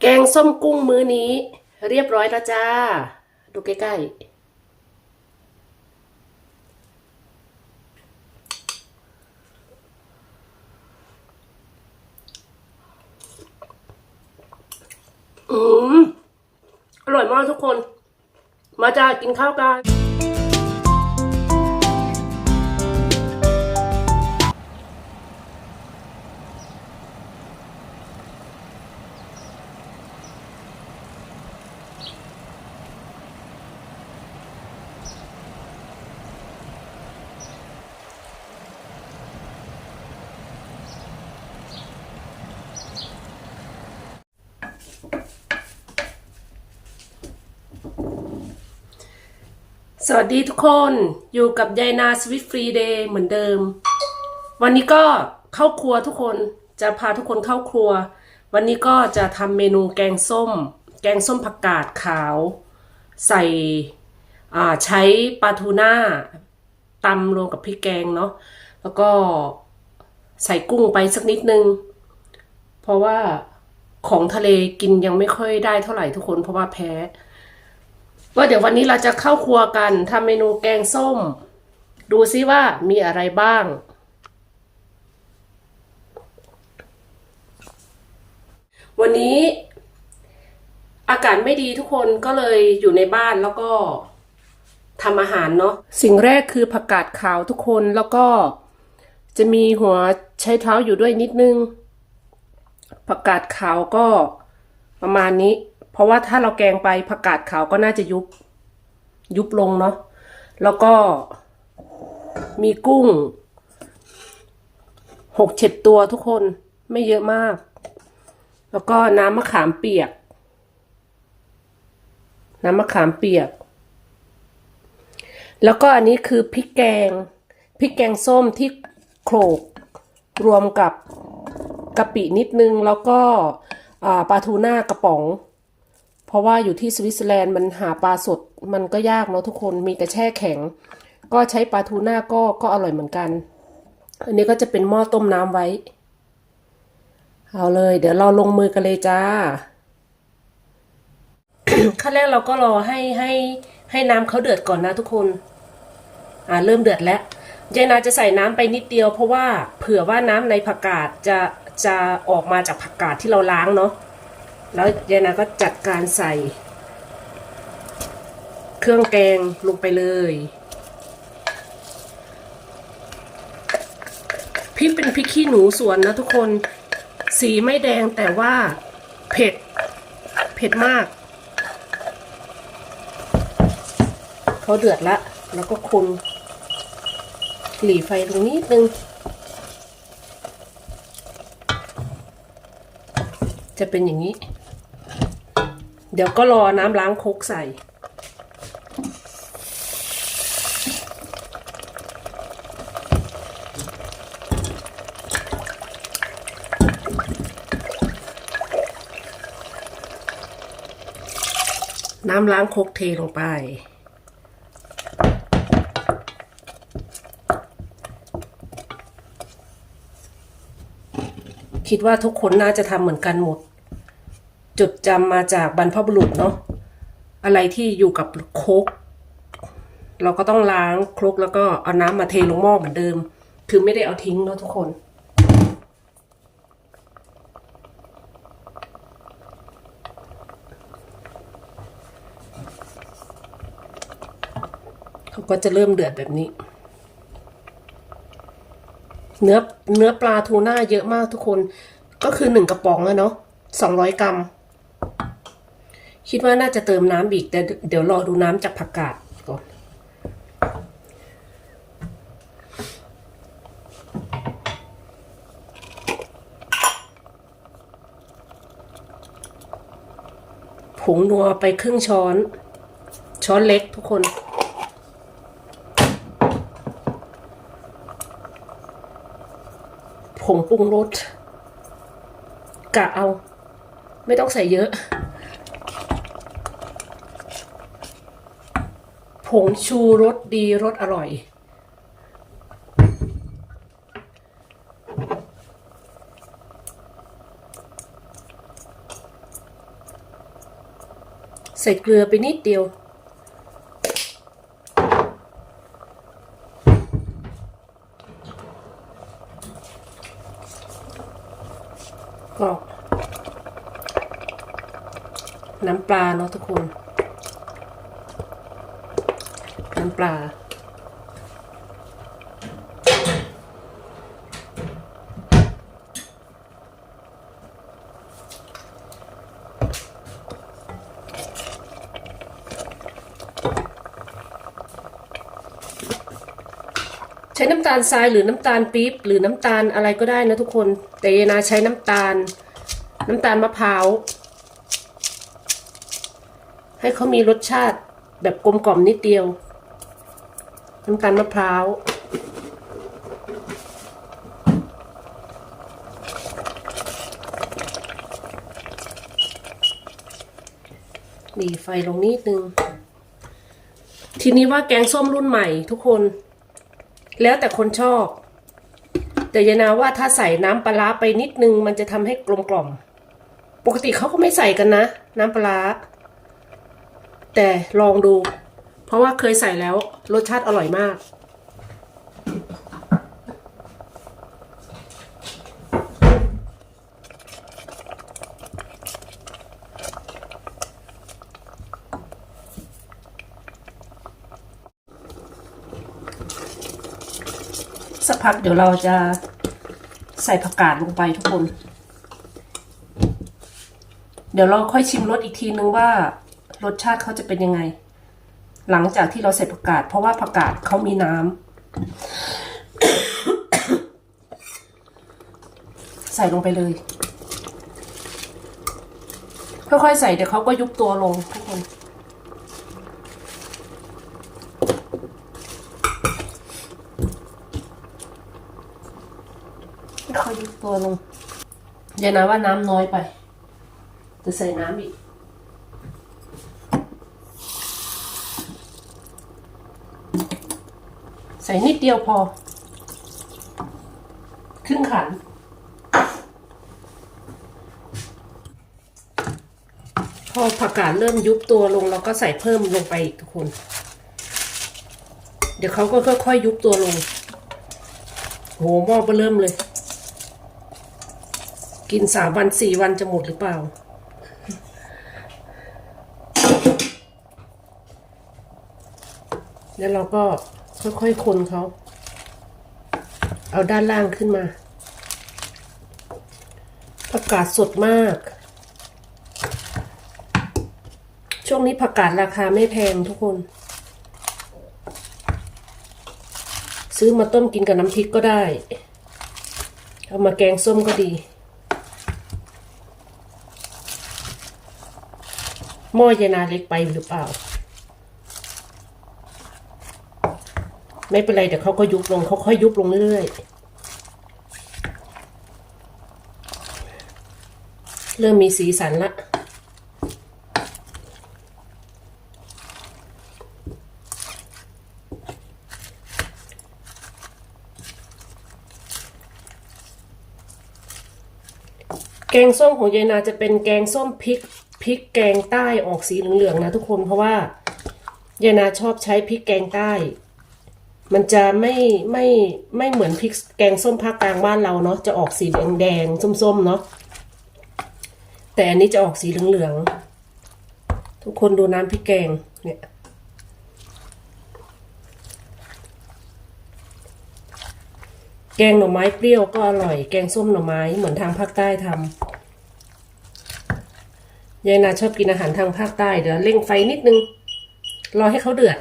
แกงส้มกุ้งมื้อนี้ เรียบร้อยแล้วจ้า ดูใกล้ๆ อืม อร่อยมากทุกคน มาจ้ากินข้าวกัน สวัสดีทุกคนอยู่กับยายนาสวิตฟรีเดย์เหมือนเดิม วันนี้ก็เข้าครัวทุกคนจะพาทุกคนเข้าครัว วันนี้ก็จะทำเมนูแกงส้ม แกงส้มผักกาดขาว ใส่ใช้ปลาทูน่าตำรวมกับพริกแกงเนาะแล้วก็ใส่กุ้งไปสักนิดนึง เพราะว่าของทะเลกินยังไม่ค่อยได้เท่าไหร่ทุกคนเพราะว่าแพ้ ว่าเดี๋ยววันนี้เราจะเข้าครัวกันทำเมนูแกงส้ม ดูซิว่ามีอะไรบ้าง วันนี้อากาศไม่ดีทุกคนก็เลยอยู่ในบ้านแล้วก็ทำอาหารเนาะสิ่งแรกคือผักกาดขาวทุกคนแล้วก็จะมีหัวใช้เท้าอยู่ด้วยนิดนึงผักกาดขาวก็ประมาณนี้ เพราะว่าถ้าเราแกงไปผักกาดขาวก็น่าจะยุบ ยุบลงเนาะแล้วก็มีกุ้งหกเจ็ดตัวทุกคนไม่เยอะมาก แล้วก็น้ำมะขามเปียก น้ำมะขามเปียก แล้วก็อันนี้คือพริกแกงพริกแกงส้มที่โขลกรวมกับกะปินิดนึง แล้วก็ปลาทูน่ากระป๋อง เพราะว่าอยู่ที่สวิตเซอร์แลนด์มันหาปลาสดมันก็ยากเนาะทุกคนมีแต่แช่แข็ง ก็ใช้ปลาทูน่าก็ก็อร่อยเหมือนกัน อันนี้ก็จะเป็นหม้อต้มน้ำไว้ เอาเลย เดี๋ยวเราลงมือกันเลยจ้า ขั้นแรกเราก็รอให้ให้ให้น้ำเขาเดือดก่อนนะทุกคน อ่าเริ่มเดือดแล้วยายนาจะใส่น้ำไปนิดเดียว เพราะว่าเผื่อว่าน้ำในผักกาดจะจะออกมาจากผักกาดที่เราล้างเนาะ แล้วยายนาก็จัดการใส่ เครื่องแกงลงไปเลยพริกเป็นพริกขี้หนูสวนนะทุกคนสีไม่แดงแต่ว่าเผ็ด เผ็ดมากเขาเดือดละ แล้วก็คนหลีไฟตรงนี้นิดนึง จะเป็นอย่างนี้ เดี๋ยวก็รอน้ำล้างคกใส่น้ำล้างคกเทลงไป คิดว่าทุกคนน่าจะทำเหมือนกันหมด จดจำมาจากบรรพบุรุษเนาะอะไรที่อยู่กับโครกเราก็ต้องล้างครกแล้วก็เอาน้ำมาเทลงหม้อเหมือนเดิม คือไม่ได้เอาทิ้งเนาะทุกคน เขาก็จะเริ่มเดือดแบบนี้ เนื้อเนื้อปลาทูน่าเยอะมากทุกคน ก็คือหนึ่งกระป๋องอะเนาะสองร้อยกรัม คิดว่าน่าจะเติมน้ำอีกแต่เดี๋ยวรอดูน้ำจากผักกาดก่อน ผงนัวไปครึ่งช้อน ช้อนเล็กทุกคนผงปรุงรสกะเอา ไม่ต้องใส่เยอะ ผงชูรสดีรสอร่อยผส่เกลือไปนิดเดียวก็น้ำปลาเนาะทุกคน น้ำ ปลา ใช้น้ำตาลทรายหรือน้ำตาลปี๊บหรือน้ำตาลอะไรก็ได้นะทุกคน แต่ยายนาใช้น้ำตาล น้ำตาลมะพร้าวให้เขามีรสชาติแบบกลมกล่อมนิดเดียว น้ำตาลมะพร้าวมีไฟลงนิดนึง ทีนี้ว่าแกงส้มรุ่นใหม่ทุกคน แล้วแต่คนชอบ แต่ยายนาว่าถ้าใส่น้ำปลาไปนิดนึง มันจะทำให้กลมกล่อม ปกติเขาก็ไม่ใส่กันนะ น้ำปลา แต่ลองดู เพราะว่าเคยใส่แล้วรสชาติอร่อยมาก สักพักเดี๋ยวเราจะใส่ผักกาดลงไปทุกคน เดี๋ยวเราค่อยชิมรสอีกทีนึงว่ารสชาติเขาจะเป็นยังไง หลังจากที่เราใส่ผักกาดเพราะว่าผักกาดเขามีน้ำใส่ลงไปเลย ค่อยๆใส่เดี๋ยวเขาก็ยุบตัวลงทุกคนค่อยยุบตัวลงอย่านะว่าน้ำน้อยไป จะใส่น้ำอีก ใส่นิดเดียวพอ ครึ่งขัน พอผักกาดเริ่มยุบตัวลงเราก็ใส่เพิ่มลงไปอีกทุกคน เดี๋ยวเขาก็ค่อยๆยุบตัวลง โหหม้อเบอเริ่มเลย กินสามวันสี่วันจะหมดหรือเปล่าแล้วเราก็ ค่อยๆคนเขา เอาด้านล่างขึ้นมาผักกาดสดมาก ช่วงนี้ผักกาดราคาไม่แพงทุกคน ซื้อมาต้มกินกับน้ำพริกก็ได้ เอามาแกงส้มก็ดีหม้อยายนาเล็กไปหรือเปล่า ไม่เป็นไรเดี๋ยวเขาก็ยุบลงเขาค่อยยุบลงเรื่อยๆ เริ่มมีสีสันละแกงส้มของยายนาจะเป็นแกงส้มพริกพริกแกงใต้ออกสีเหลืองๆนะทุกคนเพราะว่ายายนาชอบใช้พริกแกงใต้ มันจะไม่ไม่ไม่เหมือนพริกแกงส้มภาคกลางบ้านเราเนาะจะออกสีแดงแดงส้มๆเนาะแต่อันนี้จะออกสีเหลืองๆทุกคนดูน้ำพริกแกงเนี่ยแกงหน่อไม้เปรี้ยวก็อร่อย แกงส้มหน่อไม้เหมือนทางภาคใต้ทำยายนาชอบกินอาหารทางภาคใต้เดี๋ยวเร่งไฟนิดนึง รอให้เขาเดือด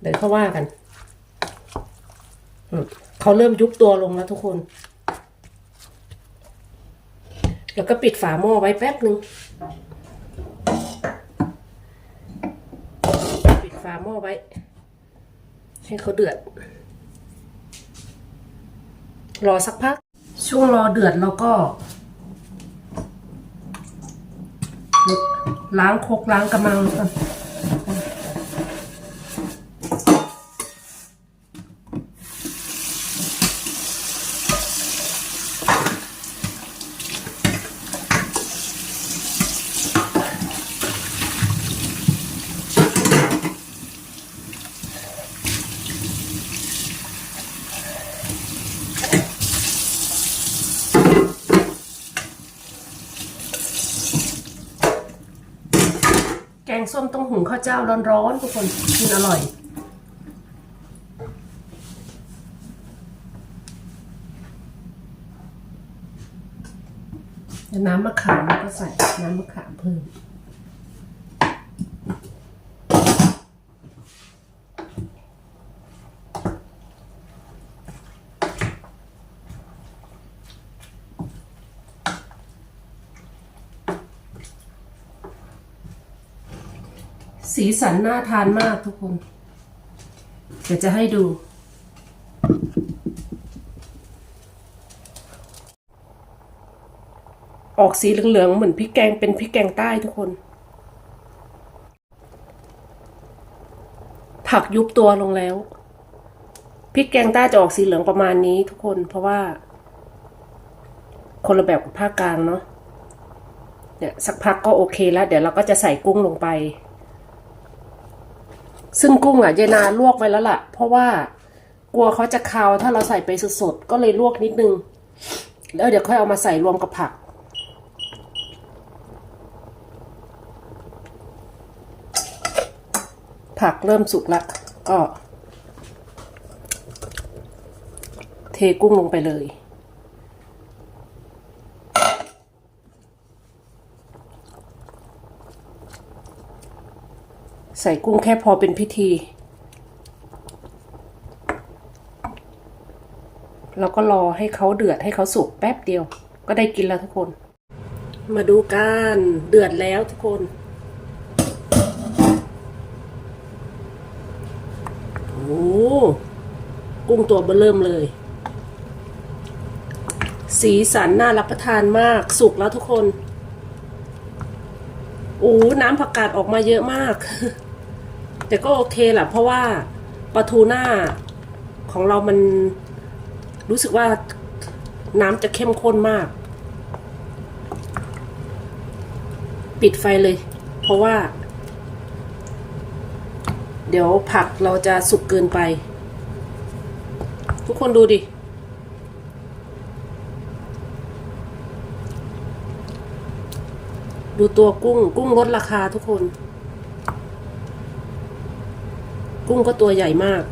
เดี๋ยวเขาว่ากันเขาเริ่มยุบตัวลงแล้วทุกคน แล้วก็ปิดฝาหม้อไว้แป๊บหนึ่งปิดฝาหม้อไว้ ให้เขาเดือด รอสักพัก ช่วงรอเดือดเราก็ ล้างคกล้างกระมังก่อน แกงส้มต้องหุงข้าวเจ้าร้อนๆทุกคนกินอร่อย น้ำมะขามก็ใส่น้ำมะขามเพิ่ม สีสันน่าทานมากทุกคน เดี๋ยวจะให้ดู ออกสีเหลืองๆเหมือนพริกแกงเป็นพริกแกงใต้ทุกคน ผักยุบตัวลงแล้วพริกแกงใต้จะออกสีเหลืองประมาณนี้ทุกคน เพราะว่า คนละแบบกับภาคกลางเนาะเนี่ยสักพักก็โอเคแล้ว เดี๋ยวเราก็จะใส่กุ้งลงไป ซึ่งกุ้งอะยายนาลวกไว้แล้วล่ะ เพราะว่ากลัวเขาจะคาวถ้าเราใส่ไปสดๆก็เลยลวกนิดนึง แล้วเดี๋ยวค่อยเอามาใส่รวมกับผัก ผักเริ่มสุกแล้วก็ เทกุ้งลงไปเลย ใส่กุ้งแค่พอเป็นพิธี แล้วก็รอให้เขาเดือดให้เขาสุกแป๊บเดียว ก็ได้กินแล้วทุกคน มาดูกันเดือดแล้วทุกคนโอ้กุ้งตัวเบอเริ่มเลย สีสันน่ารับประทานมากสุกแล้วทุกคนโอ้น้ำผักกาดออกมาเยอะมาก แต่ก็โอเคแหละเพราะว่าปลาทูน่าของเรามันรู้สึกว่าน้ำจะเข้มข้นมาก ปิดไฟเลย เพราะว่า เดี๋ยวผักเราจะสุกเกินไป ทุกคนดูดิดูตัวกุ้ง กุ้งลดราคาทุกคน กุ้งก็ตัวใหญ่มาก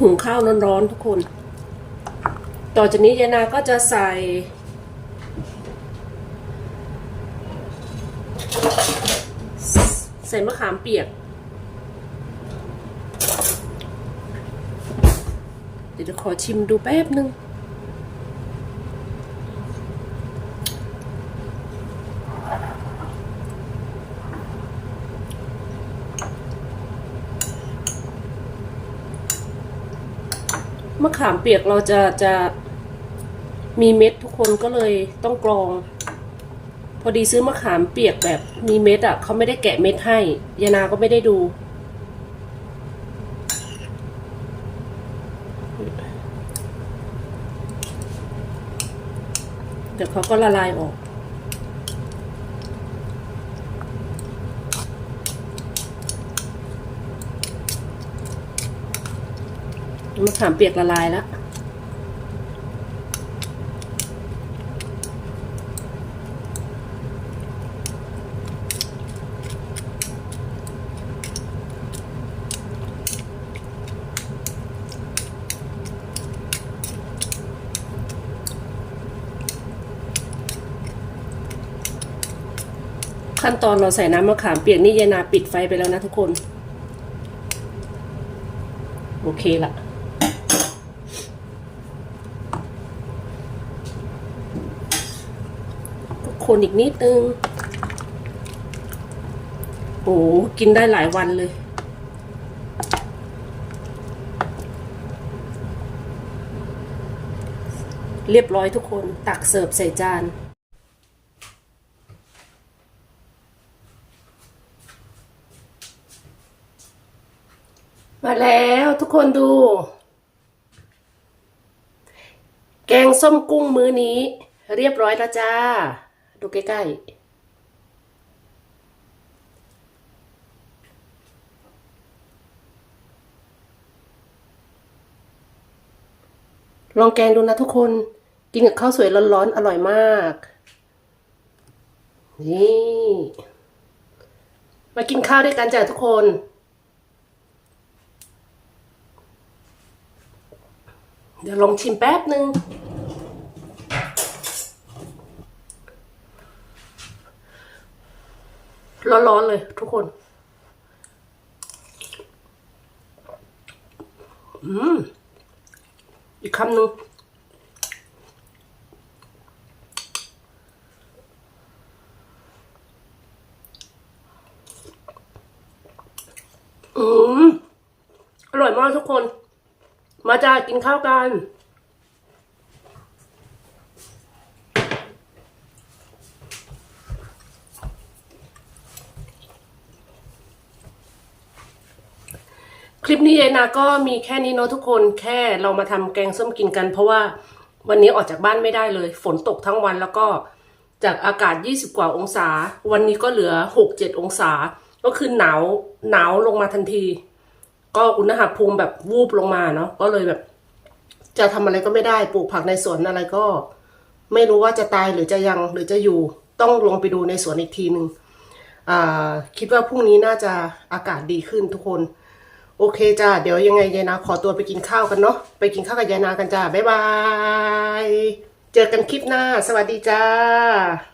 หุงข้าวร้อนๆทุกคน ต่อจากนี้ยายนาก็จะใส่ ใส่มะขามเปียก เดี๋ยวจะขอชิมดูแป๊บนึง มะขามเปียกเราจะจะมีเม็ดทุกคนก็เลยต้องกรอง พอดีซื้อมะขามเปียกแบบมีเม็ดอะเขาไม่ได้แกะเม็ดให้ยานาก็ไม่ได้ดู เดี๋ยวเขาก็ละลายออก มะขามเปียกละลายแล้วขั้นตอนเราใส่น้ำมะขามเปียกนี่ยายนาปิดไฟไปแล้วนะทุกคน โอเคละ คนอีกนิดนึงโอ้กินได้หลายวันเลย เรียบร้อยทุกคนตักเสิร์ฟใส่จานมาแล้วทุกคนดู แกงส้มกุ้งมื้อนี้ เรียบร้อยแล้วจ้า ดูใกล้ๆ ลองแกงดูนะทุกคน กินกับข้าวสวยร้อนๆ อร่อยมาก นี่ มากินข้าวด้วยกันจ้ะทุกคนเดี๋ยวลองชิมแป๊บหนึ่ง ร้อนๆเลยทุกคน อืม อีกคำหนึ่งอืม อร่อยมากทุกคน มาจ้ากินข้าวกัน คลิปนี้ยายนาก็มีแค่นี้เนาะทุกคนแค่เรามาทำแกงส้มกินกัน เพราะว่าวันนี้ออกจากบ้านไม่ได้เลย ฝนตกทั้งวันแล้วก็จากอากาศ 20 กว่าองศา วันนี้ก็เหลือ 6-7 องศา ก็คือหนาวหนาวลงมาทันที ก็อุณหภูมิแบบวูบลงมาเนาะก็เลยแบบ จะทำอะไรก็ไม่ได้ปลูกผักในสวนอะไรก็ ไม่รู้ว่าจะตายหรือจะยังหรือจะอยู่ต้องลงไปดูในสวนอีกทีหนึ่งคิดว่าพรุ่งนี้น่าจะอากาศดีขึ้นทุกคน โอเคจ้าเดี๋ยวยังไงยายนาขอตัวไปกินข้าวกันเนาะไปกินข้าวกับยายนากันจ้าบ๊ายบาย เจอกันคลิปหน้า สวัสดีจ้า